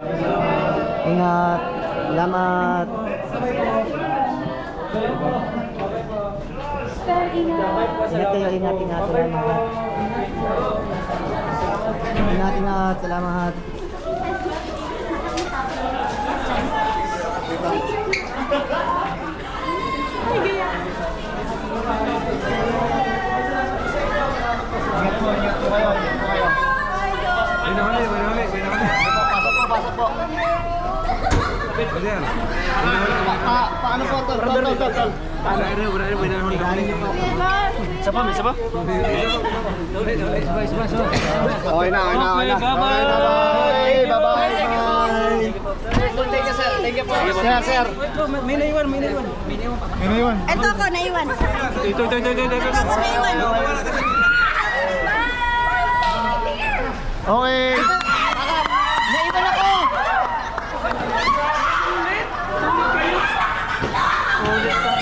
Ingat. Salamat. Ingat kayo, ingat, ingat. Salamat. Ingat, ingat. Salamat. Pwede yan. Pa, paano po, tol? Tol, tol, tol, tol. Wala rin, wala rin, binahuli. Isa pa, isa pa? Sabay, sabay. Okay na, okay na, okay na. Okay, bye-bye. Thank you, sir. Thank you po. Sir, sir. May naiwan, may naiwan. Ito ako, naiwan. Ito, ito, ito, ito, ito. Ako, naiwan. Okay. Naiwan ako. Ulit ka.